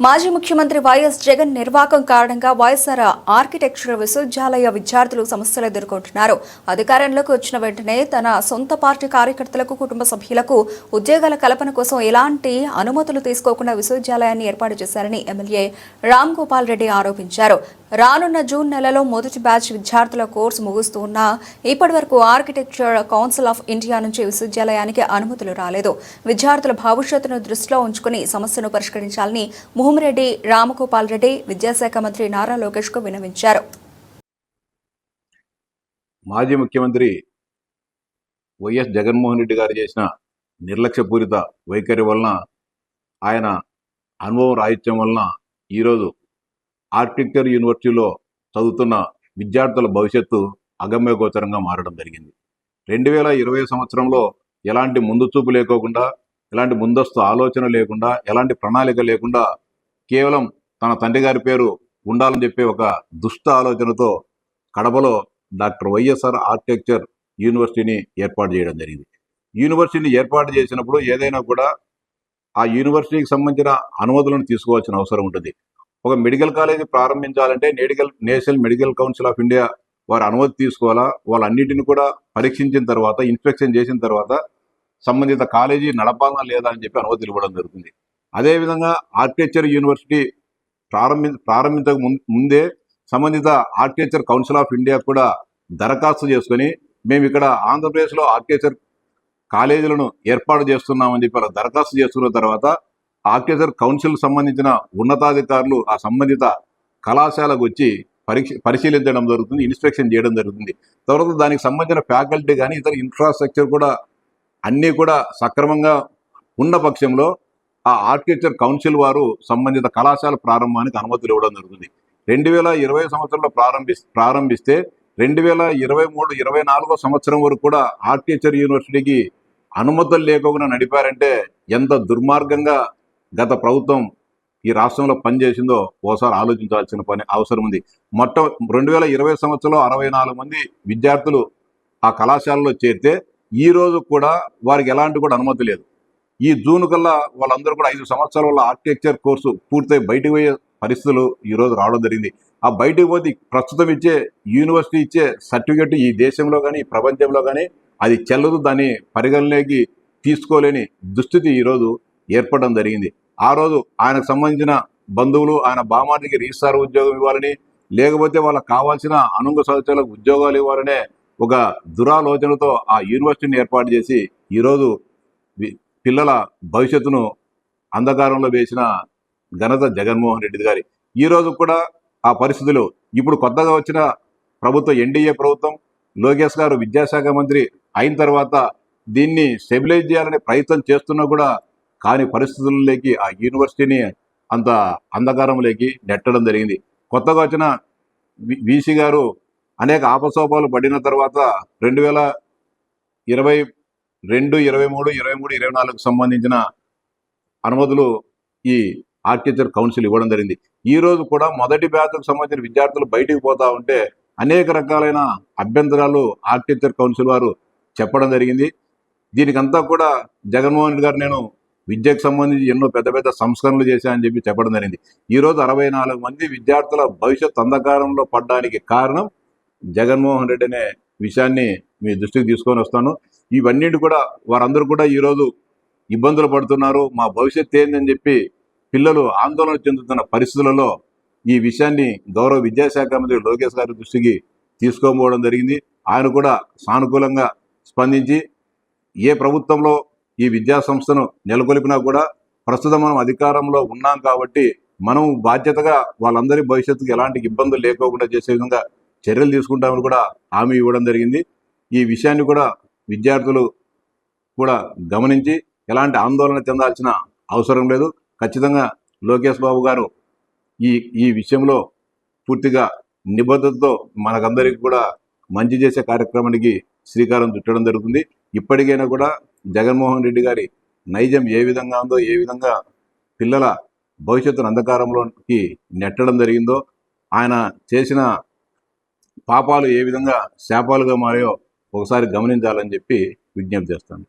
మాజీ ముఖ్యమంత్రి వైఎస్ జగన్ నిర్వాకం కారణంగా వైఎస్ఆర్ ఆర్కిటెక్చర్ విశ్వవిద్యాలయ విద్యార్థులు సమస్యలు ఎదుర్కొంటున్నారు. అధికారంలోకి వచ్చిన వెంటనే తన సొంత పార్టీ కార్యకర్తలకు కుటుంబ సభ్యులకు ఉద్యోగాల కల్పన కోసం ఎలాంటి అనుమతులు తీసుకోకుండా విశ్వవిద్యాలయాన్ని ఏర్పాటు చేశారని ఎమ్మెల్యే రామ్ గోపాల్ రెడ్డి ఆరోపించారు. రానున్న జూన్ నెలలో మొదటి బ్యాచ్ విద్యార్థుల కోర్సు ముగుస్తున్నా ఇప్పటి వరకు ఆర్కిటెక్చర్ కౌన్సిల్ ఆఫ్ ఇండియా నుంచి విశ్వవిద్యాలయానికి అనుమతులు రాలేదు. విద్యార్థుల భవిష్యత్తును దృష్టిలో ఉంచుకుని సమస్యను పరిష్కరించాలని భూమిరెడ్డి రామగోపాల్ రెడ్డి విద్యాశాఖ మంత్రి నారా లోకేష్కు మాజీ ముఖ్యమంత్రి వైఎస్ జగన్మోహన్ రెడ్డి గారు చేసిన నిర్లక్ష్యపూరిత వైఖరి వలన ఆయన అనుభవం రాహిత్యం వలన ఈరోజు ఆర్కిటెక్చర్ యూనివర్సిటీలో చదువుతున్న విద్యార్థుల భవిష్యత్తు అగమ్యగోచరంగా మారడం జరిగింది. రెండు వేల ఇరవై సంవత్సరంలో ఎలాంటి ముందు చూపు లేకోకుండా ఎలాంటి ముందస్తు ఆలోచన లేకుండా ఎలాంటి ప్రణాళిక లేకుండా కేవలం తన తండ్రి గారి పేరు ఉండాలని చెప్పే ఒక దుష్ట ఆలోచనతో కడపలో డాక్టర్ వైఎస్ఆర్ ఆర్కిటెక్చర్ యూనివర్సిటీని ఏర్పాటు చేయడం జరిగింది. యూనివర్సిటీని ఏర్పాటు చేసినప్పుడు ఏదైనా కూడా ఆ యూనివర్సిటీకి సంబంధించిన అనుమతులను తీసుకోవాల్సిన అవసరం ఉంటుంది. ఒక మెడికల్ కాలేజీ ప్రారంభించాలంటే medical national medical council of India వారి అనుమతి తీసుకోవాలా? వాళ్ళన్నిటిని కూడా పరీక్షించిన తర్వాత ఇన్స్పెక్షన్ చేసిన తర్వాత సంబంధిత కాలేజీ నడపాలా లేదా అని చెప్పి అనుమతులు ఇవ్వడం జరుగుతుంది. అదేవిధంగా ఆర్కిటెక్చర్ యూనివర్సిటీ ప్రారంభి ప్రారంభించక ముందే సంబంధిత ఆర్కిటెక్చర్ కౌన్సిల్ ఆఫ్ ఇండియా కూడా దరఖాస్తు చేసుకొని మేము ఇక్కడ ఆంధ్రప్రదేశ్లో ఆర్కిటెక్చర్ కాలేజీలను ఏర్పాటు చేస్తున్నామని చెప్పి అలా దరఖాస్తు చేసుకున్న తర్వాత ఆర్కిటెక్చర్ కౌన్సిల్ సంబంధించిన ఉన్నతాధికారులు ఆ సంబంధిత కళాశాలకు వచ్చి పరీక్ష పరిశీలించడం జరుగుతుంది ఇన్స్పెక్షన్ చేయడం జరుగుతుంది. తర్వాత దానికి సంబంధించిన ఫ్యాకల్టీ కానీ ఇతర ఇన్ఫ్రాస్ట్రక్చర్ కూడా అన్నీ కూడా సక్రమంగా ఉన్న పక్షంలో ఆ ఆర్కిటెక్చర్ కౌన్సిల్ వారు సంబంధిత కళాశాల ప్రారంభానికి అనుమతులు ఇవ్వడం జరుగుతుంది. రెండు వేల ఇరవై సంవత్సరంలో ప్రారంభి ప్రారంభిస్తే రెండు వేల ఇరవై మూడు ఇరవై నాలుగో సంవత్సరం వరకు కూడా ఆర్కిటెక్చర్ యూనివర్సిటీకి అనుమతులు లేకుండా నడిపారంటే ఎంత దుర్మార్గంగా గత ప్రభుత్వం ఈ రాష్ట్రంలో పనిచేసిందో ఓసారి ఆలోచించాల్సిన పని అవసరం ఉంది. మొట్ట రెండు వేల ఇరవై సంవత్సరంలో అరవై నాలుగు మంది విద్యార్థులు ఆ కళాశాలలో చేరితే ఈ రోజు కూడా వారికి ఎలాంటి కూడా అనుమతి లేదు. ఈ జూన్ కల్లా వాళ్ళందరూ కూడా ఐదు సంవత్సరాల వల్ల ఆర్కిటెక్చర్ కోర్సు పూర్తయి బయటకు పోయే పరిస్థితులు ఈరోజు రావడం జరిగింది. ఆ బయటకు పోతే ప్రస్తుతం ఇచ్చే యూనివర్సిటీ ఇచ్చే సర్టిఫికెట్ ఈ దేశంలో కానీ ప్రపంచంలో కానీ అది చెల్లదు దాన్ని పరిగణలోకి తీసుకోలేని దుస్థితి ఈరోజు ఏర్పడడం జరిగింది. ఆ రోజు ఆయనకు సంబంధించిన బంధువులు ఆయన బామాటికి రిజిస్టార్ ఉద్యోగం ఇవ్వాలని లేకపోతే వాళ్ళకి కావాల్సిన అనుంగ సదస్యులకు ఉద్యోగాలు ఇవ్వాలనే ఒక దురాలోచనతో ఆ యూనివర్సిటీని ఏర్పాటు చేసి ఈరోజు పిల్లల భవిష్యత్తును అంధకారంలో వేసిన ఘనత జగన్మోహన్ రెడ్డి గారి. ఈ రోజు కూడా ఆ పరిస్థితులు ఇప్పుడు కొత్తగా వచ్చిన ప్రభుత్వం ఎన్డీఏ ప్రభుత్వం లోకేష్ గారు విద్యాశాఖ మంత్రి అయిన తర్వాత దీన్ని స్టెబిలైజ్ చేయాలనే ప్రయత్నం చేస్తున్నా కూడా కాని పరిస్థితుల్లోకి ఆ యూనివర్సిటీని అంత అంధకారంలోకి నెట్టడం జరిగింది. కొత్తగా వచ్చిన వీసీ గారు అనేక ఆపసోపాలు పడిన తర్వాత రెండు వేల ఇరవై రెండు ఇరవై మూడు ఇరవై మూడు ఇరవై నాలుగుకు సంబంధించిన అనుమతులు ఈ ఆర్కిటెక్చర్ కౌన్సిల్ ఇవ్వడం జరిగింది. ఈ రోజు కూడా మొదటి బ్యాచ్కు సంబంధించిన విద్యార్థులు బయటికి పోతా ఉంటే అనేక రకాలైన అభ్యంతరాలు ఆర్కిటెక్చర్ కౌన్సిల్ వారు చెప్పడం జరిగింది. దీనికంతా కూడా జగన్మోహన్ రెడ్డి గారు నేను విద్యకు సంబంధించి ఎన్నో పెద్ద పెద్ద సంస్కరణలు చేశాయని చెప్పి చెప్పడం జరిగింది. ఈరోజు అరవై నాలుగు మంది విద్యార్థుల భవిష్యత్ అంధకారంలో పడడానికి కారణం జగన్మోహన్ రెడ్డి అనే విషయాన్ని మీ దృష్టికి తీసుకొని వస్తాను. ఇవన్నీ కూడా వారందరూ కూడా ఈరోజు ఇబ్బందులు పడుతున్నారు. మా భవిష్యత్ ఏందని చెప్పి పిల్లలు ఆందోళన చెందుతున్న పరిస్థితులలో ఈ విషయాన్ని గౌరవ విద్యాశాఖ మంత్రి లోకేష్ గారి దృష్టికి తీసుకోబోవడం జరిగింది. ఆయన కూడా సానుకూలంగా స్పందించి ఏ ప్రభుత్వంలో ఈ విద్యా సంస్థను నెలకొల్పినా కూడా ప్రస్తుతం మనం అధికారంలో ఉన్నాం కాబట్టి మనం బాధ్యతగా వాళ్ళందరి భవిష్యత్తుకు ఎలాంటి ఇబ్బందులు లేకోకుండా చేసే విధంగా చర్యలు తీసుకుంటామని కూడా హామీ ఇవ్వడం జరిగింది. ఈ విషయాన్ని కూడా విద్యార్థులు కూడా గమనించి ఎలాంటి ఆందోళన చెందాల్సిన అవసరం లేదు. ఖచ్చితంగా లోకేష్ బాబు గారు ఈ ఈ విషయంలో పూర్తిగా నిబద్ధతతో మనకందరికీ కూడా మంచి చేసే కార్యక్రమానికి శ్రీకారం చుట్టడం జరుగుతుంది. ఇప్పటికైనా కూడా జగన్మోహన్ రెడ్డి గారి నైజం ఏ విధంగా ఉందో ఏ విధంగా పిల్లల భవిష్యత్తును అంధకారంలోకి నెట్టడం జరిగిందో ఆయన చేసిన పాపాలు ఏ విధంగా శాపాలుగా మారాయో ఒకసారి గమనించాలని చెప్పి విజ్ఞప్తి చేస్తాను.